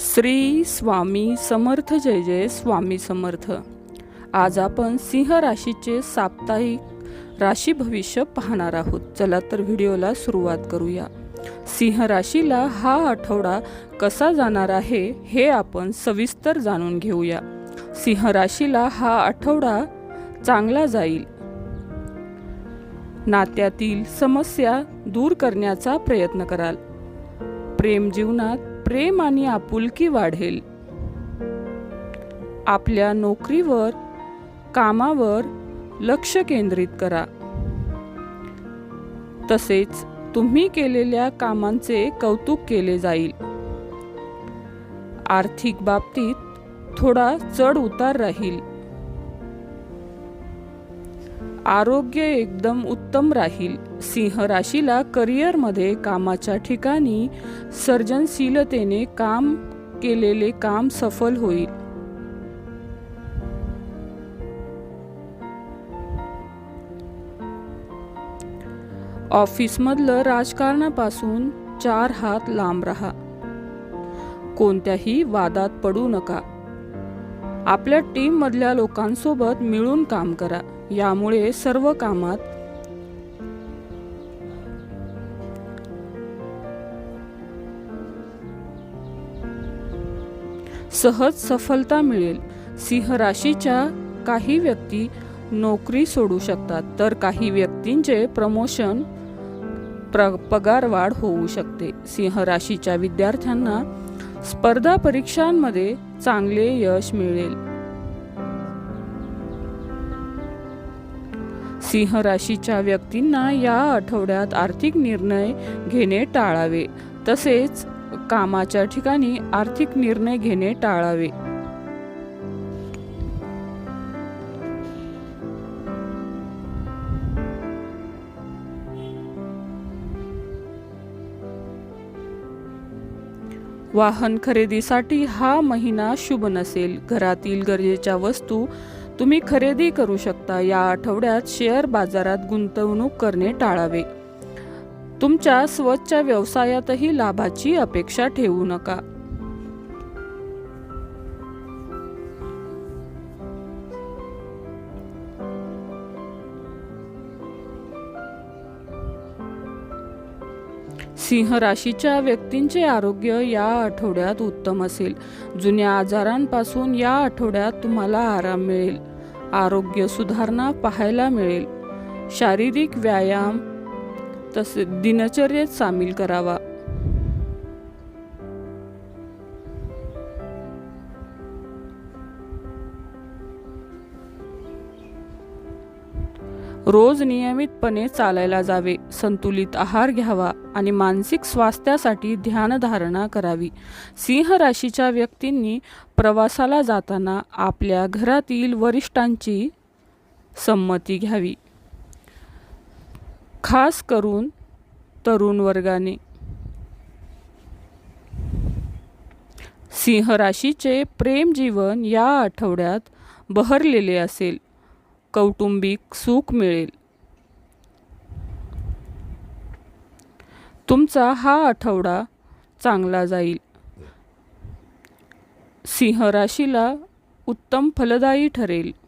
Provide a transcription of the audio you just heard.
श्री स्वामी समर्थ जय जय स्वामी समर्थ. आज आपण सिंह राशीचे साप्ताहिक राशी भविष्य पाहणार आहोत. चला तर व्हिडिओला सुरुवात करूया. सिंह राशीला हा आठवडा कसा जाणार आहे हे आपण सविस्तर जाणून घेऊया. सिंह राशीला हा आठवडा चांगला जाईल. नात्यातील समस्या दूर करण्याचा प्रयत्न कराल. प्रेम जीवनात प्रेम आणि आपुलकी वाढेल. आपल्या नोकरीवर कामावर लक्ष केंद्रित करा. तसेच तुम्ही केलेल्या कामांचे कौतुक केले जाईल. आर्थिक बाबतीत थोडा चढ उतार राहील. आरोग्य एकदम उत्तम राहील. सिंह राशीला करिअरमध्ये कामाच्या ठिकाणी सर्जनशीलतेने काम केलेले काम सफल होईल. ऑफिसमधलं राजकारणापासून चार हात लांब राहा. कोणत्याही वादात पडू नका. आपल्या टीम मधल्या लोकांसोबत मिळून काम करा. यामुळे सर्व कामात सहज सफलता मिळेल. सिंह राशीच्या काही व्यक्ती नोकरी सोडू शकतात तर काही व्यक्तींचे प्रमोशन प्र पगारवाढ होऊ शकते. सिंह राशीच्या विद्यार्थ्यांना स्पर्धा परीक्षांमध्ये चांगले यश मिळेल. सिंह राशीच्या व्यक्तींना या आठवड्यात आर्थिक निर्णय घेणे टाळावे. तसेच कामाच्या ठिकाणी आर्थिक निर्णय घेणे टाळावे. वाहन खरेदीसाठी हा महिना शुभ नसेल. घरातील गरजेच्या वस्तू तुम्ही खरेदी करू शकता. या आठवड्यात शेअर बाजारात गुंतवणूक करणे टाळावे. तुमच्या स्वतःच्या व्यवसायातही लाभाची अपेक्षा ठेवू नका. सिंह राशीच्या व्यक्तींचे आरोग्य या आठवड्यात उत्तम असेल. जुन्या आजारांपासून या आठवड्यात तुम्हाला आराम मिळेल. आरोग्य सुधारणा पाहायला मिळेल. शारीरिक व्यायाम तसे दिनचर्येत सामील करावा. रोज नियमितपणे चालायला जावे संतुलित आहार घ्यावा आणि मानसिक स्वास्थ्यासाठी ध्यानधारणा करावी. सिंह राशीच्या व्यक्तींनी प्रवासाला जाताना आपल्या घरातील वरिष्ठांची संमती घ्यावी. खास करून तरुण वर्गाने. सिंह राशीचे प्रेम जीवन या आठवड्यात बहरलेले असेल. कौटुंबिक सुख मिळेल. तुमचा हा आठवडा चांगला जाईल. सिंह राशीला उत्तम फलदायी ठरेल.